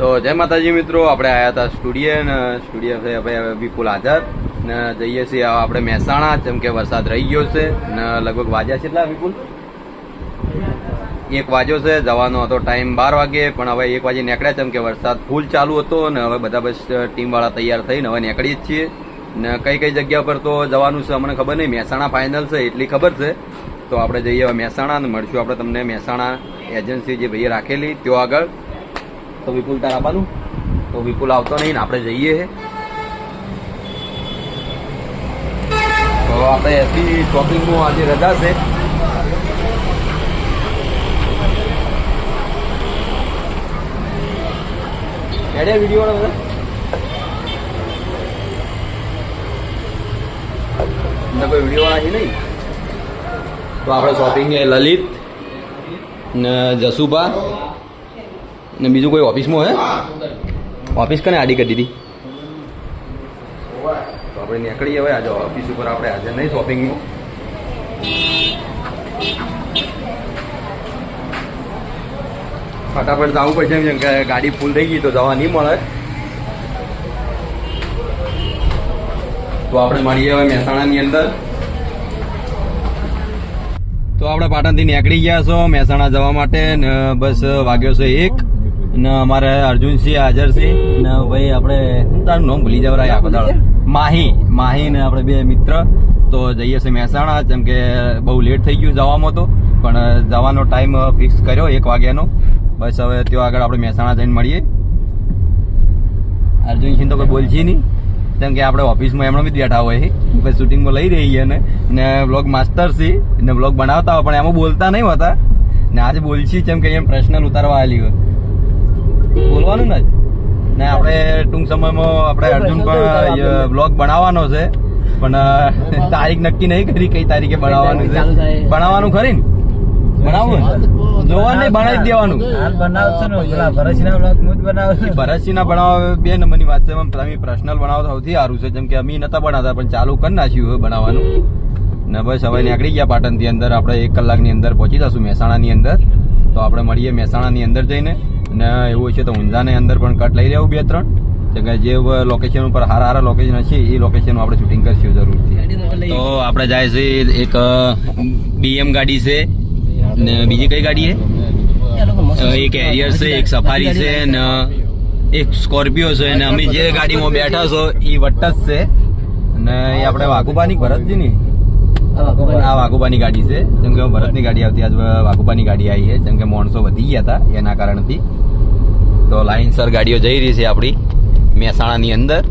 તો જય માતાજી મિત્રો, આપણે આવ્યા હતા સ્ટુડિયો ને સ્ટુડિયો છે ભાઈ વિપુલ આઝાદ ને જઈએ છીએ આપણે મહેસાણા, જેમ કે વરસાદ રહી ગયો છે ને લગભગ વાગ્યા કેટલા વિપુલ? એક વાગ્યો છે, જવાનો હતો ટાઈમ બાર વાગે, પણ હવે એક વાગે નીકળ્યા છે કે વરસાદ ફૂલ ચાલુ હતો ને હવે બધા બસ ટીમવાળા તૈયાર થઈને હવે નીકળીએ જ છીએ. ને કઈ કઈ જગ્યા પર તો જવાનું છે અમને ખબર નહીં, મહેસાણા ફાઇનલ છે એટલી ખબર છે. તો આપણે જઈએ હવે મહેસાણા ને મળશું. આપણે તમને મહેસાણા એજન્સી જે ભાઈએ રાખેલી, ત્યાં આગળ. તો વિપુલ તાર આવવાનું? તો વિપુલ આવતો નહીં ને આપણે જઈએ છે તો આપણે એસી શોપિંગનું આજે રજા છે. એડે વીડિયો બધા? અંદર કોઈ વીડિયો વાળા છે નહીં? તો આપણે શોપિંગ લલિત ને જસુભા ને બીજું કોઈ ઓફિસમાં હે? ઓફિસ કને આડી કરી દીધી? તો આપણે નીકળીએ હવે. આજે ઓફિસ ઉપર આપણે આજે નહીં શોપિંગનું ફટાફટ જવું પડશે એમ કે ગાડી ફૂલ થઈ ગઈ તો જવા નહીં મળે. તો આપણે મળીએ હવે મહેસાણાની અંદર. તો આપણે પાટણથી નીકળી ગયા છો મહેસાણા જવા માટે બસ વાગ્યો છે એક. ને અમારે અર્જુનસિંહ હાજર છે ને ભાઈ આપણે શું તારું નામ ભૂલી જવરાય આખો દાડો માહી માહી ને આપણે બે મિત્ર. તો જઈએ છીએ મહેસાણા જેમ કે બહુ લેટ થઈ ગયું જવામાં તો. પણ જવાનો ટાઈમ ફિક્સ કર્યો એક વાગ્યાનો. બસ હવે ત્યાં આગળ આપણે મહેસાણા જઈને મળીએ. અર્જુનસિંહ તો કોઈ બોલશે નહીં. કેમ કે આપણે ઓફિસમાં એમણે બી બેઠા હોય. પછી શૂટિંગમાં લઈ રહીએ ને ને બ્લોગ માસ્ટર છે. ને બ્લોગ બનાવતા હોય પણ એમાં બોલતા નહીં હોતા. ને આજે બોલશી કેમ કે એમ પર્સનલ ઉતારવા આવેલી હોય. બોલવાનું ને ને આપણે ટૂંક સમયમાં આપણે અર્જુન પણ બ્લોગ બનાવવાનો છે. પણ તારીખ નક્કી નહીં કરી કઈ તારીખે બનાવવાનું છે. બનાવવાનું ખરી ને? બનાવવું ને? જોવાનું નહીં બનાવી દેવાનું. ભરતસિંહ બનાવશો ને પેલા ભરતસિંહના બ્લોગ હું જ બનાવું. બે નંબરની વાત છે તમે પર્સનલ બનાવો સૌથી સારું છે જેમ કે અમે નતા બનાવતા પણ ચાલુ કરી નાખ્યું હોય બનાવવાનું. ને બસ હવે નીકળી ગયા પાટણથી અંદર આપણે એક કલાકની અંદર પહોંચી જશું મહેસાણાની અંદર. તો આપણે મળીએ મહેસાણાની અંદર જઈને. ને એવું છે તો ઊંઝાની અંદર પણ કટ લઈ લેવું બે ત્રણ. કે જે લોકેશન ઉપર સારા સારા લોકેશન હશે એ લોકેશન આપણે શૂટિંગ કરશું જરૂરથી. તો આપણે જાય છે એક બીએમ ગાડી છે ને બીજી કઈ ગાડી છે? એક એરિયર છે એક સફારી છે ને એક સ્કોર્પિયો છે ને અમે જે ગાડીમાં બેઠા છો એ વટ્ટ જ છે. ને એ આપણે વાઘુબાની ભરતજી ની વાઘુબાની. ગાડી છે. જેમ કે ભરતની ગાડી આવતી, આજ વાઘુબાની ગાડી આવી છે. જેમ કે માણસો વધી ગયા હતા એના કારણથી. તો લાઇનસર ગાડીઓ જઈ રહી છે આપણી મહેસાણાની અંદર.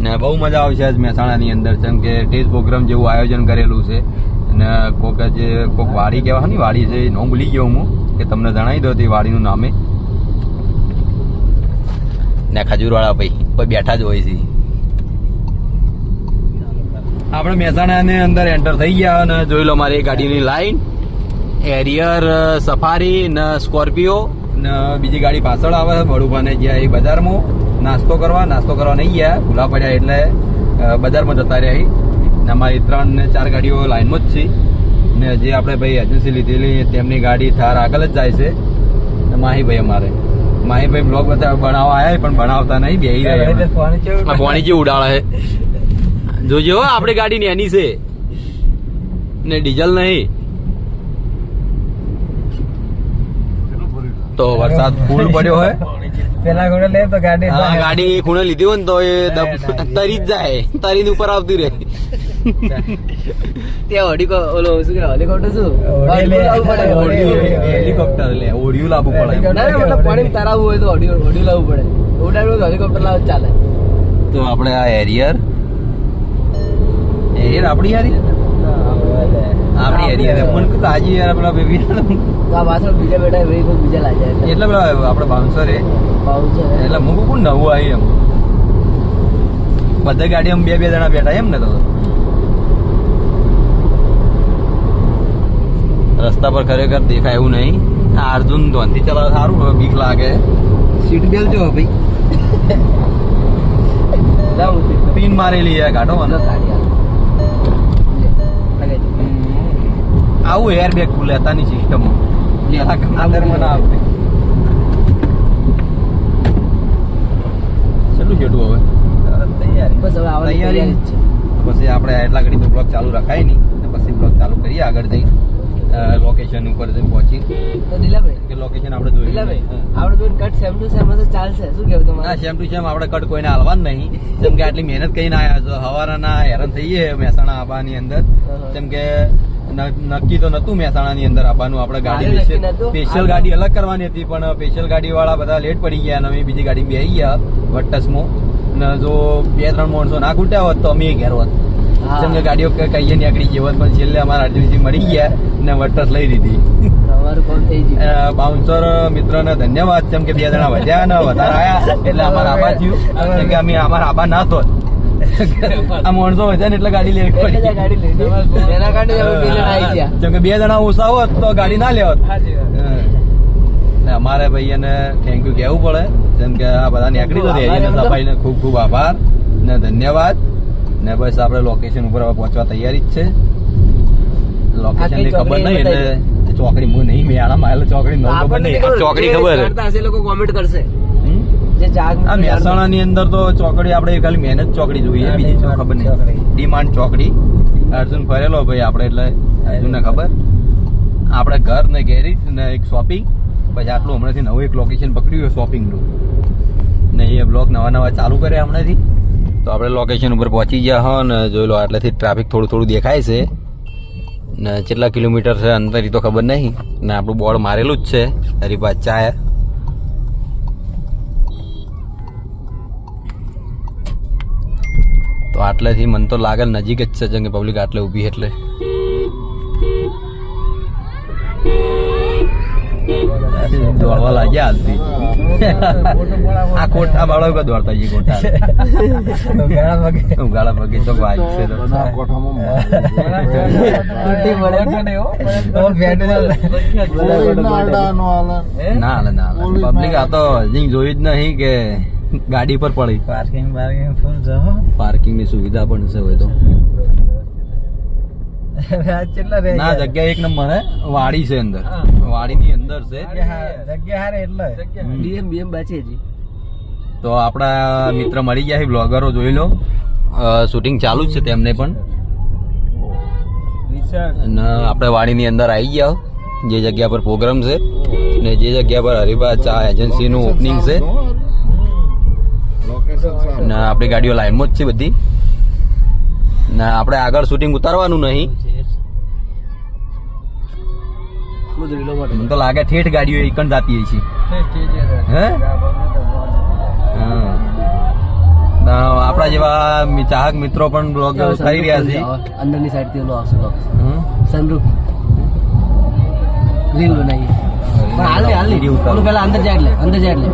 ને બહુ મજા આવશે આજ મહેસાણાની અંદર. જેમ કે સ્ટેજ પ્રોગ્રામ જેવું આયોજન કરેલું છે. ને કોક જે કોક વાડી કહેવાની વાડી છે, એ ભૂલી ગયો હું, કે તમને જણાવી દો તે વાડીનું નામે. ને ખજૂરવાળા ભાઈ, કોઈ બેઠા જ હોય છે. આપણે મહેસાણાની અંદર એન્ટર થઈ ગયા અને જોઈ લો મારી ગાડીની લાઈન એરિયર સફારી ને સ્કોર્પિયો ને બીજી ગાડી પાછળ આવે વડુભાને ગયા એ બજારમાં. નાસ્તો કરવા નાસ્તો કરવા નહીં ગયા ભૂલા પડ્યા એટલે બજારમાં જતા રહ્યા અમારી ત્રણ ને ચાર ગાડીઓ લાઈનમાં જ છે. ને જે આપણે ભાઈ એજન્સી લીધેલી તેમની ગાડી થાર આગળ જ જાય છે. ને માહીભાઈ અમારે. માહીભાઈ બ્લોગ બધા બનાવવા આવ્યા પણ બનાવતા નહીં બે ફોન જે ઉડાડે જોજો હો, આપણી ગાડી ની એની છે. ને ડીઝલ નહીં. તો વરસાદ ફૂલ પડ્યો હોય પેલા ઘોડે લે તો ગાડી હા ગાડી ખૂણે લીધી હોય ને તો એ તરી જ જાય. તરીને ઉપર આવતી રહે. ત્યાં ઓડી ઓલો શું કે હેલિકોપ્ટર શું. ઓડિયું- હેલિકોપ્ટર લે. ઓડિયું લાવવું પડે. ના ના મતલબ પાણી તરાવવું હોય તો ઓડી ઓડી લાવવું પડે. ઓડાડવું તો હેલિકોપ્ટર લાવ ચાલે. તો આપણે આ એરિયર એરિયર આપણી યારી આપણી એરિયર મને આજે યાર આપણા બેબી આ બીજા ભાઈ કોઈ બીજા લાગ્યા એટલે પેલા આપણે બાઉન્સર એ. બાઉન્સર એટલે હું કોણ નવું આવી એમ. બધા ગાડી બે બે જણા બેઠા એમ ને તો. રસ્તા પર ખરેખર દેખાય એવું નહીં. આ અર્જુન ધોનથી ચલાવે સારું હવે બીક લાગે. સીટ બેલ્ટ જો ભાઈ. પિન મારેલી છે કાઢો મને આવું એરબેગ ખુલે હતાની સિસ્ટમમાં સિસ્ટમ ના આવતી. છેલ્લું છેટું હવે? તૈયારી. હવે પછી આપણે એટલા ઘડી બ્લોક ચાલુ રખાય નહીં. પછી બ્લોક ચાલુ કરીએ આગળ જઈ લોકેશન ઉપર જઈ પહોંચી. તો દિલાભાઈ. કે લોકેશન આપણે જોઈ દિલાભાઈ આપણે જોઈને કટ સેમ ટુ સેમ હશે ચાલશે. શું કહેવું તમારે? ના સેમ ટુ સેમ આપણે કટ કોઈને હાલવાનું નહીં. જેમ કે આટલી મહેનત કરીને આવ્યા છો હવાના હેરાન થઈએ મહેસાણા આવવાની અંદર. જેમ કે નક્કી તો નતું મહેસાણાની અંદર આવવાનું આપણે ગાડી સ્પેશિયલ ગાડી અલગ કરવાની હતી પણ સ્પેશિયલ ગાડી વાળા બધા લેટ પડી ગયા અને અમે બીજી ગાડી બેસી ગયા વટ્ટસમાં ને જો બે ત્રણ માણસો ના ખૂટ્યા હોત તો અમે ઘેર હોત. જેમ કે ગાડીઓ કહીએ નીકળી ગઈ હોત પણ છેલ્લે અમારા આરટીસી મળી ગયા ને વટ્ટસ લઈ લીધી. બાઉન્સર મિત્ર ને મિત્રને ધન્યવાદ. જેમ કે બે જણા વધ્યા ને વધારે આયા એટલે અમારા આબા થયું. કેમ કે અમે અમારા આબા ના થોત. આ માણસો વધ્યા ને એટલે ગાડી લેવી પડી. ગાડી એના કારણે કે બે જણા ઓછા હોત તો ગાડી ના લેવત. ને અમારે ભાઈને થેન્ક યુ કહેવું પડે. જેમ કે આ બધા નીકળી તો રહી સફાઈ તો. ખૂબ ખૂબ આભાર ને ધન્યવાદ. ને બસ આપણે લોકેશન ઉપર પહોંચવા તૈયારી જ છે. લોકેશનની ખબર નહીં એટલે ચોકડી હું નહીં મેળા માં ચોકડી નો ખબર નહીં. ચોકડી ખબર. લોકો કોમેન્ટ કરશે. આ મહેસાણા ની અંદર તો ચોકડી આપણે ખાલી મહેનત ચોકડી જોઈએ બીજી તો ખબર નહીં. ડિમાન્ડ ચોકડી. અર્જુન ફરેલો ભાઈ આપણે એટલે અર્જુનને ખબર. આપણે ઘર ને ગેરેજ ને એક શોપિંગ પછી આટલું હમણાંથી નવું એક લોકેશન પકડ્યું શોપિંગનું ને એ બ્લોક નવા નવા ચાલુ કર્યા હમણાંથી. તો આપણે લોકેશન ઉપર પહોંચી ગયા હો ને જોઈ લો આટલેથી ટ્રાફિક થોડું થોડું દેખાય છે. ને કેટલા કિલોમીટર છે અંતર એ તો ખબર નહીં. ને આપણું બોર્ડ મારેલું જ છે. હરિભાત ચાય. તો આટલેથી મન તો લાગે નજીક જ છે જેમ કે પબ્લિક આટલે ઊભી એટલે. દોડવા લાગ્યા હાલથી. આ કોઠા બાળકો દોડતા જઈ કોઠા? ઘણા પગે. ઉગાડા પગે તો વાત છે તો. ના હાલે ના હાલે. પબ્લિક આ તો હજી જોઈ જ નહીં કે ગાડી પર પડી. પાર્કિંગ પાર્કિંગ ફૂલ છે હો. પાર્કિંગની સુવિધા પણ છે હોય તો. ના જગ્યા એક નંબર હે? વાડી છે અંદર. વાડી ની અંદર છે. જગ્યા હારે- એટલે. બીએમ બીએમ બચે જી તો આપણા મિત્ર મળી ગયા છે બ્લોગરો જોઈ લો. શૂટિંગ ચાલુ જ છે તેમને પણ. અને આપણે વાડીની અંદર આવી ગયા જે જગ્યા પર પ્રોગ્રામ છે ને જે જગ્યા પર હરિભા ચા એજન્સીનું ઓપનિંગ છે. ને આપણી ગાડીઓ લાઈનમાં જ છે બધી. ને આપણે આગળ શૂટિંગ ઉતારવાનું નહીં. મને તો લાગે ઠેઠ ગાડીઓ એકણ જાતી છે. આપણા જેવા ચાહક મિત્રો પણ બ્લોગ કરી રહ્યા છે. અંદરની સાઈડથી ઓલો આવશે સનરૂફ રીલ બનાવીએ પણ હાલ હાલ. સીડી નહીં ઉતારો. ઓલું પેલા અંદર જાય એટલે અંદર જાય એટલે.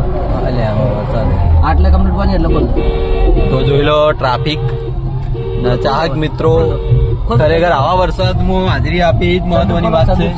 આટલે કમ્પ્લીટ પહોંચે એટલે બોલ. તો જોઈ લો ટ્રાફિક ચાહક મિત્રો ખરેખર આવા વરસાદમાં હાજરી આપી એ જ મહત્વની વાત છે.